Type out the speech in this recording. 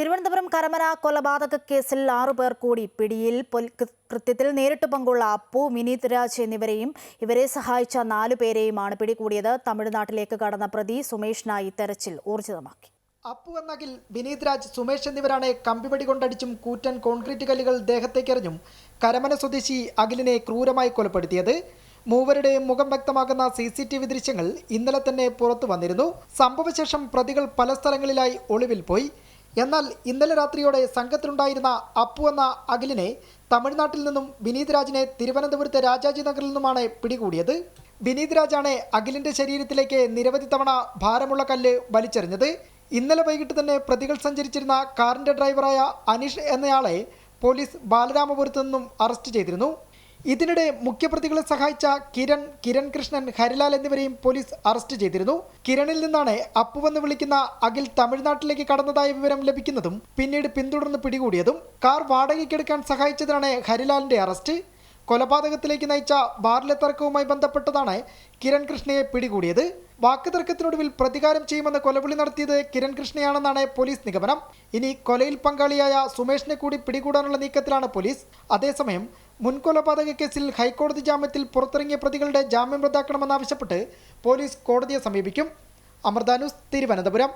തിരുവനന്തപുരം കരമന കൊലപാതക കേസിൽ ആറുപേർ കൂടി പിടിയിൽ കൃത്യത്തിൽ നേരിട്ട് പങ്കുള്ള അപ്പു വിനീത് രാജ് എന്നിവരെയും ഇവരെ സഹായിച്ച നാലു പേരെയുമാണ് പിടികൂടിയത്. തമിഴ്നാട്ടിലേക്ക് കടന്ന പ്രതി സുമേഷിനായി തെരച്ചിൽ ഊർജിതമാക്കി. അപ്പു എന്നകിൽ വിനീത് രാജ് സുമേഷ് എന്നിവരാണ് കമ്പിവടി കൊണ്ടടിച്ചും കൂറ്റൻ കോൺക്രീറ്റ് കല്ലുകൾ ദേഹത്തേക്കെറിഞ്ഞും കരമന സ്വദേശി അഖിലിനെ ക്രൂരമായി കൊലപ്പെടുത്തിയത്. മൂവരുടെയും മുഖം വ്യക്തമാക്കുന്ന സി സി ടി വി ദൃശ്യങ്ങൾ ഇന്നലെ തന്നെ പുറത്തു വന്നിരുന്നു. സംഭവശേഷം പ്രതികൾ പല സ്ഥലങ്ങളിലായി ഒളിവിൽ പോയി. എന്നാൽ ഇന്നലെ രാത്രിയോടെ സംഘത്തിലുണ്ടായിരുന്ന അപ്പു എന്ന അഖിലിനെ തമിഴ്നാട്ടിൽ നിന്നും വിനീത് രാജിനെ തിരുവനന്തപുരത്തെ രാജാജി നഗറിൽ നിന്നുമാണ് പിടികൂടിയത്. വിനീത് രാജാണ് അഖിലിന്റെ ശരീരത്തിലേക്ക് നിരവധി തവണ ഭാരമുള്ള കല്ല് വലിച്ചെറിഞ്ഞത്. ഇന്നലെ വൈകിട്ട് തന്നെ പ്രതികൾ സഞ്ചരിച്ചിരുന്ന കാറിന്റെ ഡ്രൈവറായ അനീഷ് എന്നയാളെ പോലീസ് ബാലരാമപുരത്ത് നിന്നും അറസ്റ്റ് ചെയ്തിരുന്നു. ഇതിനിടെ മുഖ്യപ്രതികളെ സഹായിച്ച കിരൺ കിരൺ കൃഷ്ണൻ ഹരിലാൽ എന്നിവരെയും പോലീസ് അറസ്റ്റ് ചെയ്തിരുന്നു. കിരണിൽ നിന്നാണ് അപ്പുവെന്ന് വിളിക്കുന്ന അഖിൽ തമിഴ്നാട്ടിലേക്ക് കടന്നതായ വിവരം ലഭിക്കുന്നതും പിന്നീട് പിന്തുടർന്ന് പിടികൂടിയതും. Car വാടകയ്ക്കെടുക്കാൻ സഹായിച്ചതിനാണ് ഹരിലാലിന്റെ arrest. കൊലപാതകത്തിലേക്ക് നയിച്ച ബാറിലെ തർക്കവുമായി ബന്ധപ്പെട്ടതാണ് കിരൺ കൃഷ്ണയെ പിടികൂടിയത്. വാക്കുതർക്കത്തിനൊടുവിൽ പ്രതികാരം ചെയ്യുമെന്ന് കൊലവിളി നടത്തിയത് കിരൺ കൃഷ്ണയാണെന്നാണ് പോലീസ് നിഗമനം. ഇനി കൊലയിൽ പങ്കാളിയായ സുമേഷിനെ കൂടി പിടികൂടാനുള്ള നീക്കത്തിലാണ് പോലീസ്. അതേസമയം മുൻ കൊലപാതക കേസിൽ ഹൈക്കോടതി ജാമ്യത്തിൽ പുറത്തിറങ്ങിയ പ്രതികളുടെ ജാമ്യം റദ്ദാക്കണമെന്നാവശ്യപ്പെട്ട് പോലീസ് കോടതിയെ സമീപിക്കും. അമൃതാനുസ് തിരുവനന്തപുരം.